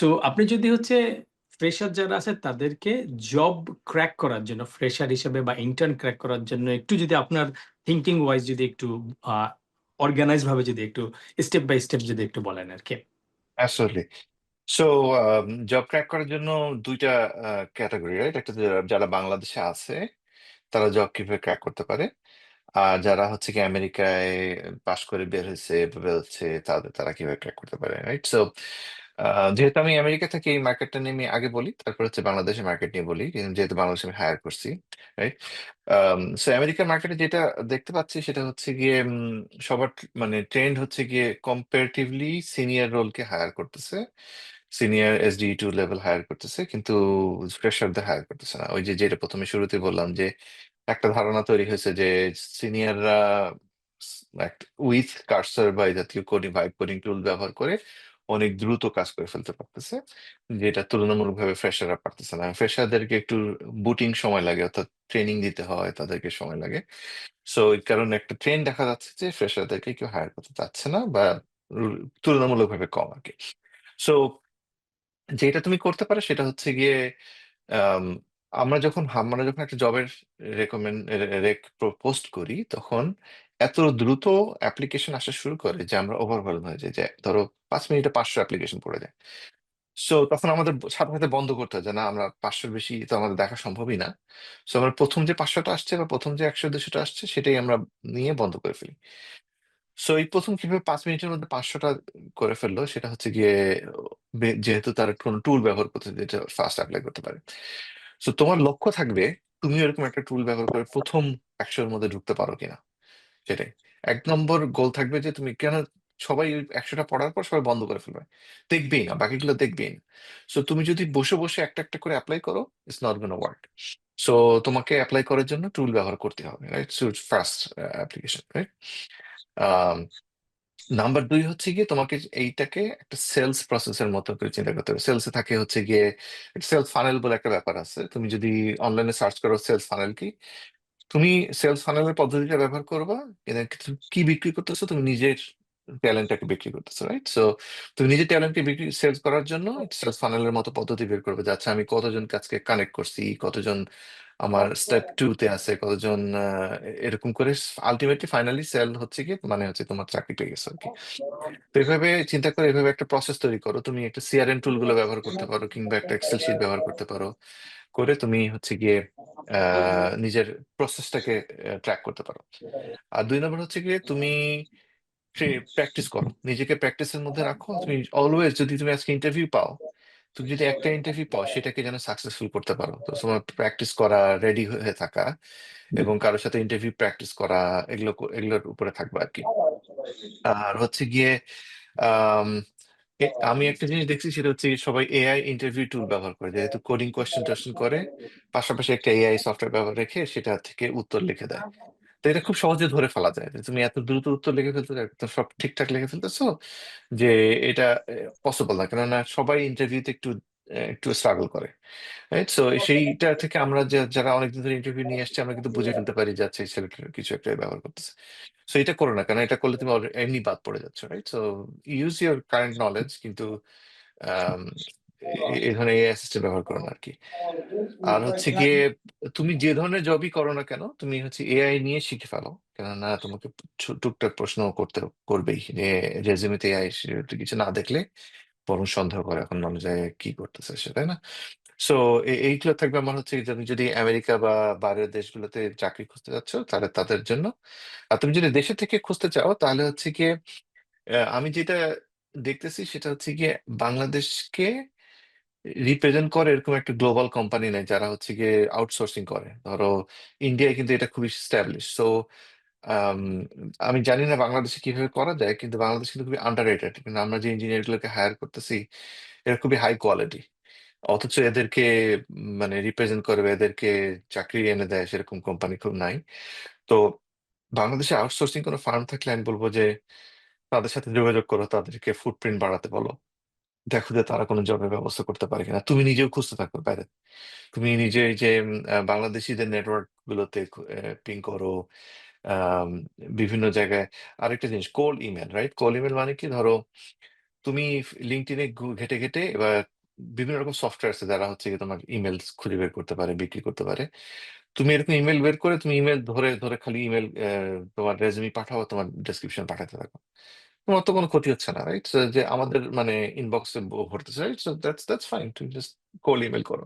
So আপনি যদি হচ্ছে ফ্রেশার যারা আছে, তাদেরকে জব ক্র্যাক করার জন্য ফ্রেশার হিসেবে বা ইন্টার্ন ক্র্যাক করার জন্য একটু যদি আপনার থিঙ্কিং ওয়াইজ যদি একটু অর্গানাইজ ভাবে যদি একটু স্টেপ বাই স্টেপ যদি একটু বলেন আর কি। অ্যাবসলিউটলি সো জব ক্র্যাক করার জন্য দুইটা ক্যাটাগরি রাইট একটা যারা বাংলাদেশে আছে, তারা জব কীভাবে ক্র্যাক করতে পারে। আর যারা হচ্ছে কি আমেরিকায় পাশ করে বের হয়েছে তাদের, তারা কীভাবে ক্র্যাক করতে পারে রাইট সো যেহেতু আমি আমেরিকা থেকে এই মার্কেটটা নিয়ে আমি আগে বলি তারপর হচ্ছে বাংলাদেশের মার্কেট নিয়ে বলি যেহেতু বাংলাদেশে আমি হায়ার করছি রাইট সো আমেরিকার মার্কেটে যেটা দেখতে পাচ্ছি সেটা হচ্ছে গিয়ে উম, সবার মানে ট্রেন্ড হচ্ছে গিয়ে কম্পারেটিভলি সিনিয়র রোলকে হায়ার করতেছে senior SD two level hire করতেছে কিন্তু ফ্রেশারদের হায়ার করতেছে না। ওই যে যেটা প্রথমে শুরুতে বললাম যে একটা ধারণা তৈরি হয়েছে যে সিনিয়ররা উইথ কার্সার বা জাতীয় কোডিং ভাইব কোডিং টুল ব্যবহার করে অনেক দ্রুত কাজ করে ফেলতে পারতেছে যেটা তুলনামূলকভাবে ফ্রেশাররা পারতেছে না। ফ্রেশারদেরকে একটু বুটিং সময় লাগে অর্থাৎ ট্রেনিং দিতে হয় তাদেরকে সময় লাগে। সো এই কারণে একটা ট্রেন্ড দেখা যাচ্ছে যে ফ্রেশারদেরকে কেউ হায়ার করতে চাচ্ছে না বা তুলনামূলকভাবে কম আর কি। সো যেটা তুমি করতে পারো সেটা হচ্ছে গিয়ে আম, আমরা যখন আমরা যখন একটা জবের রেকমেন্ড রেক পোস্ট করি তখন এত দ্রুত অ্যাপ্লিকেশন আসা শুরু করে যে আমরা ওভারওয়েলম হয়ে যাই। যে ধরো পাঁচ মিনিটে পাঁচশো অ্যাপ্লিকেশন পড়ে যায়। সো তখন আমাদের সাথে সাথে বন্ধ করতে হয় যে, না, আমরা পাঁচশোর বেশি তো আমাদের দেখা সম্ভবই না। সো আমরা প্রথম যে পাঁচশোটা আসছে বা প্রথম যে একশো, দুশোটা আসছে, সেটাই আমরা নিয়ে বন্ধ করে ফেলি। সো এই প্রথম কীভাবে পাঁচ মিনিটের মধ্যে পাঁচশোটা করে ফেলল, সেটা হচ্ছে গিয়ে যেহেতু তার কোনো টুল ব্যবহার করতে যেটা ফার্স্ট অ্যাপ্লাই করতে পারে। সো তোমার লক্ষ্য থাকবে, তুমি এরকম একটা টুল ব্যবহার করে প্রথম একশোর মধ্যে ঢুকতে পারো কিনা। সেটাই। এক নম্বর গোল থাকবে যে, তুমি কেন সবাই ওই একশোটা পড়ার পর সবাই বন্ধ করে ফেলবে। দেখবেই না, বাকিগুলো দেখবেই না। সো তুমি যদি বসে বসে একটা একটা করে অ্যাপ্লাই করো it's not gonna work so তোমাকে অ্যাপ্লাই করার জন্য টুল ব্যবহার করতে হবে right so first application right number দুই হচ্ছে গিয়ে তোমাকে এইটাকে একটা সেলস প্রসেসের মতো করে চিন্তা করতে হবে। সেলসে থাকে হচ্ছে গিয়ে সেলস ফানেল বলে একটা ব্যাপার আছে। তুমি যদি অনলাইনে সার্চ করো সেলস ফানেল কি, তুমি সেলস ফানেলের পদ্ধতিটা ব্যবহার করবা কি বিক্রি করতেছো, তুমি নিজের ট্যালেন্টটাকে বিক্রি করতেছো রাইট সো তুমি নিজের ট্যালেন্টকে বিক্রি সেলস করার জন্য সেলস ফানেলের মতো পদ্ধতি বের করবে। যে আচ্ছা আমি কতজন কাজকে কানেক্ট করছি কতজন আমার স্টেপ টু তে আছে কতজন এরকম করে আলটিমেটলি ফাইনালি সেল হচ্ছে কি মানে হচ্ছে তোমার চাকরি পেয়ে গেছে আর কি তো এভাবে চিন্তা করে এভাবে একটা প্রসেস তৈরি করো। তুমি একটা সিআরএম টুলগুলো ব্যবহার করতে পারো কিংবা একটা এক্সেল শিট ব্যবহার করতে পারো। করে তুমি হচ্ছে গিয়ে নিজের প্রসেসটাকে ট্র্যাক করতে পারো। আর দুই নম্বর হচ্ছে গিয়ে তুমি প্র্যাকটিস করো। নিজেকে প্র্যাকটিসের মধ্যে রাখো। তুমি অলওয়েজ যদি তুমি আজকে ইন্টারভিউ পাও তুমি যদি একটা ইন্টারভিউ পাও সেটাকে যেন সাকসেসফুল করতে পারো। তো তোমার প্র্যাকটিস করা রেডি হয়ে থাকা এবং কারোর সাথে ইন্টারভিউ প্র্যাকটিস করা এগুলো এগুলোর উপরে থাকবে আর কি। আর হচ্ছে গিয়ে আম, একটা জিনিস দেখছি সেটা হচ্ছে সবাই এআই ইন্টারভিউ টুল ব্যবহার করে। যেহেতু কোডিং কোয়েশ্চেন টোয়েশ্চেন করে পাশাপাশি একটা এআই সফটওয়্যার ব্যবহার রেখে সেটা থেকে উত্তর লিখে দেয়। তো এটা খুব সহজে ধরে ফেলা যায় যে তুমি এত দ্রুত উত্তর লিখে ফেলতে একদম সব ঠিকঠাক লিখে ফেলতেছো যে এটা পসিবল না। কেননা সবাই ইন্টারভিউতে একটু আহ, একটু স্ট্রাগল করে রাইট সো সেইটা থেকে আমরা যে যারা অনেকদিন ধরে ইন্টারভিউ নিয়ে আসছি আমরা কিন্তু বুঝে ফেলতে পারি যাচ্ছে ছেলেটার কিছু একটা ব্যবহার করতেছে। সো এটা করো না। কারণ এটা করলে তুমি এমনি বাদ পড়ে যাচ্ছ right so use your current knowledge কিন্তু এ- এই ধরনের এআই সিস্টেম ব্যবহার করো না আর কি। আর হচ্ছে গিয়ে তুমি যে ধরনের জবই করো না কেন তুমি হচ্ছে এআই নিয়ে শিখে ফেলো। কেননা তোমাকে ছু- টুকটাক প্রশ্ন করতে করবেই যে রেজিউমেতে এআই কিছু না দেখলে বরং সন্দেহ করে এখন মানুষ কি করতেছে সে তাই না? সো এইগুলো থাকবে আমার হচ্ছে যে তুমি যদি আমেরিকা বা বাইরের দেশগুলোতে চাকরি খুঁজতে যাচ্ছ তাহলে তাদের জন্য। আর তুমি যদি দেশে থেকে খুঁজতে চাও তাহলে হচ্ছে গিয়ে আহ, আমি যেটা দেখতেছি সেটা হচ্ছে গিয়ে বাংলাদেশকে রিপ্রেজেন্ট করে এরকম একটা গ্লোবাল কোম্পানি নেই যারা হচ্ছে গিয়ে আউটসোর্সিং করে। ধরো ইন্ডিয়ায় কিন্তু এটা খুবই স্ট্যাবলিশ সো আমি জানি না বাংলাদেশে কীভাবে করা যায়, কিন্তু বাংলাদেশ কিন্তু খুবই আন্ডার রেটেড কিন্তু আমরা যে ইঞ্জিনিয়ার গুলোকে হায়ার করতেছি, এরা খুবই হাই কোয়ালিটি অথচ এদেরকে মানে রিপ্রেজেন্ট করবে এদেরকে চাকরি এনে দেয় সেরকম কোম্পানি খুব নাই। তো বাংলাদেশে আউটসোর্সিং কোনো ফার্ম থাকলে আমি বলব যে, তাদের সাথে যোগাযোগ করো, তাদেরকে ফুটপ্রিন্ট বাড়াতে বলো। দেখো যে তারা কোনো জবের ব্যবস্থা করতে পারে কিনা। তুমি নিজেও খুঁজতে থাকো বাইরে তুমি নিজে যে বাংলাদেশিদের নেটওয়ার্ক গুলোতে পিং করো বিভিন্ন জায়গায়। আরেকটা জিনিস cold email right cold email মানে কি? ধরো, তুমি ঘু- ঘেটে ঘেটে এবার বিভিন্ন রকম সফটওয়্যার আছে যারা হচ্ছে তোমার ইমেল খুঁজে বের করতে পারে, বিক্রি করতে পারে। তুমি এরকম ইমেল বের করে তুমি ইমেল ধরে ধরে খালি ইমেল তোমার রেজুমি পাঠাও, তোমার ডেসক্রিপশন পাঠাতে থাকো। তোমার তো কোনো ক্ষতি হচ্ছে না রাইট যে আমাদের মানে ইনবক্সে ভরতেছে right so that's that's fine তুমি জাস্ট কোল্ড ইমেল করো।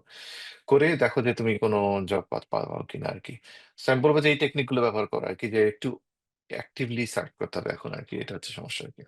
করে দেখো যে তুমি কোনো জব পাত পাও কিনা আর কি। আমি বলব যে এই টেকনিকগুলো ব্যবহার করো আর কি, যে একটু অ্যাক্টিভলি সার্চ করতে হবে এখন আর কি, এটা হচ্ছে সমস্যা আর কি।